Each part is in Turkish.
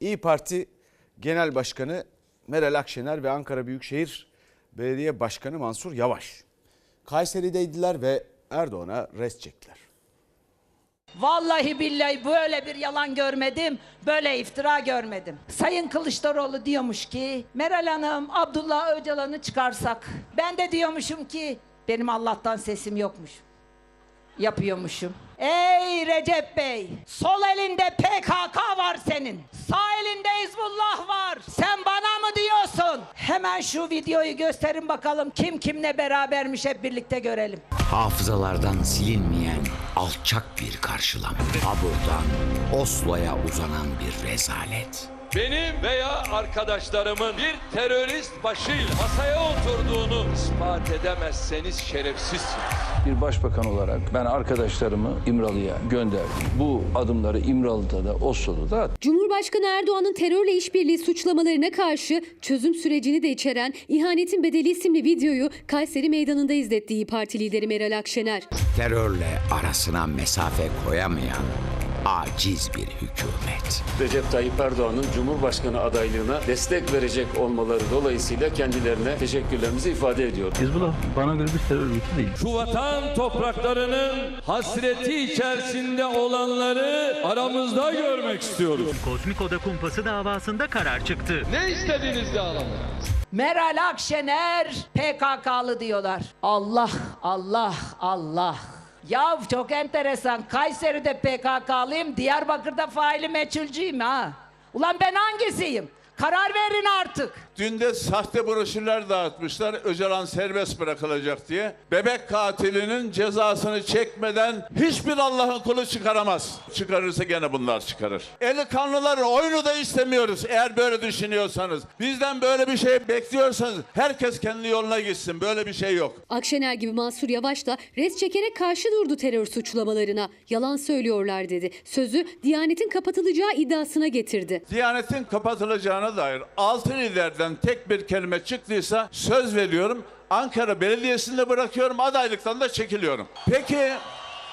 İyi Parti Genel Başkanı Meral Akşener ve Ankara Büyükşehir Belediye Başkanı Mansur Yavaş Kayseri'deydiler ve Erdoğan'a rest çektiler. Vallahi billahi böyle bir yalan görmedim, böyle iftira görmedim. Sayın Kılıçdaroğlu diyormuş ki, Meral Hanım Abdullah Öcalan'ı çıkarsak. Ben de diyormuşum ki, benim Allah'tan sesim yokmuş. Yapıyormuşum. Ey Recep Bey, sol elinde PKK var senin. Sağ elinde Hizbullah var. Sen bana mı diyorsun? Hemen şu videoyu gösterin bakalım kim kimle berabermiş hep birlikte görelim. Hafızalardan silinmeyen alçak bir karşılama. Abur'dan Oslo'ya uzanan bir rezalet. Benim veya arkadaşlarımın bir terörist başıyla masaya oturduğunu ispat edemezseniz şerefsizsiniz. Bir başbakan olarak ben arkadaşlarımı İmralı'ya gönderdim. Bu adımları İmralı'da da Oslo'da da Cumhurbaşkanı Erdoğan'ın terörle işbirliği suçlamalarına karşı çözüm sürecini de içeren İhanetin Bedeli isimli videoyu Kayseri Meydanı'nda izletti İYİ Parti lideri Meral Akşener. Terörle arasına mesafe koyamayan aciz bir hükümet. Recep Tayyip Erdoğan'ın Cumhurbaşkanı adaylığına destek verecek olmaları dolayısıyla kendilerine teşekkürlerimizi ifade ediyor. Hizbullah bana göre bir terör örgütü değil. Şu vatan topraklarının hasreti içerisinde olanları aramızda görmek istiyoruz. Kozmik Oda Kumpası davasında karar çıktı. Ne istediğinizde alalım. Meral Akşener PKK'lı diyorlar. Allah, Allah, Allah. Ya çok enteresan. Kayseri'de PKK'lıyım, Diyarbakır'da faili meçhulcuyum ha. Ulan ben hangisiyim? Karar verin artık. Dün de sahte broşürler dağıtmışlar. Öcalan serbest bırakılacak diye. Bebek katilinin cezasını çekmeden hiçbir Allah'ın kulu çıkaramaz. Çıkarırsa gene bunlar çıkarır. Eli kanlıların oyunu da istemiyoruz eğer böyle düşünüyorsanız. Bizden böyle bir şey bekliyorsanız herkes kendi yoluna gitsin. Böyle bir şey yok. Akşener gibi Mansur Yavaş da rest çekerek karşı durdu terör suçlamalarına. Yalan söylüyorlar dedi. Sözü Diyanet'in kapatılacağı iddiasına getirdi. Diyanetin kapatılacağına dair altı liderden tek bir kelime çıktıysa söz veriyorum. Ankara Belediyesi'nde bırakıyorum adaylıktan da çekiliyorum. Peki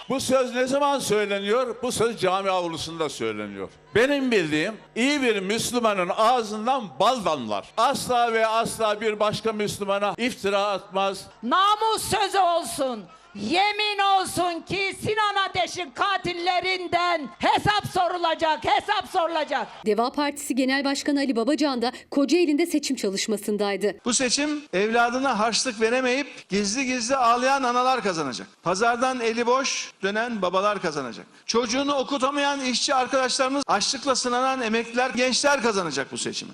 bu söz ne zaman söyleniyor? Bu söz cami avlusunda söyleniyor. Benim bildiğim iyi bir Müslümanın ağzından bal damlar. Asla ve asla bir başka Müslümana iftira atmaz. Namus sözü olsun. Yemin olsun ki Sinan Ateş'in katillerinden sorulacak, hesap sorulacak. Deva Partisi Genel Başkanı Ali Babacan da Kocaeli'nde seçim çalışmasındaydı. Bu seçim evladına harçlık veremeyip gizli gizli ağlayan analar kazanacak. Pazardan eli boş dönen babalar kazanacak. Çocuğunu okutamayan işçi arkadaşlarımız, açlıkla sınanan emekliler, gençler kazanacak bu seçimi.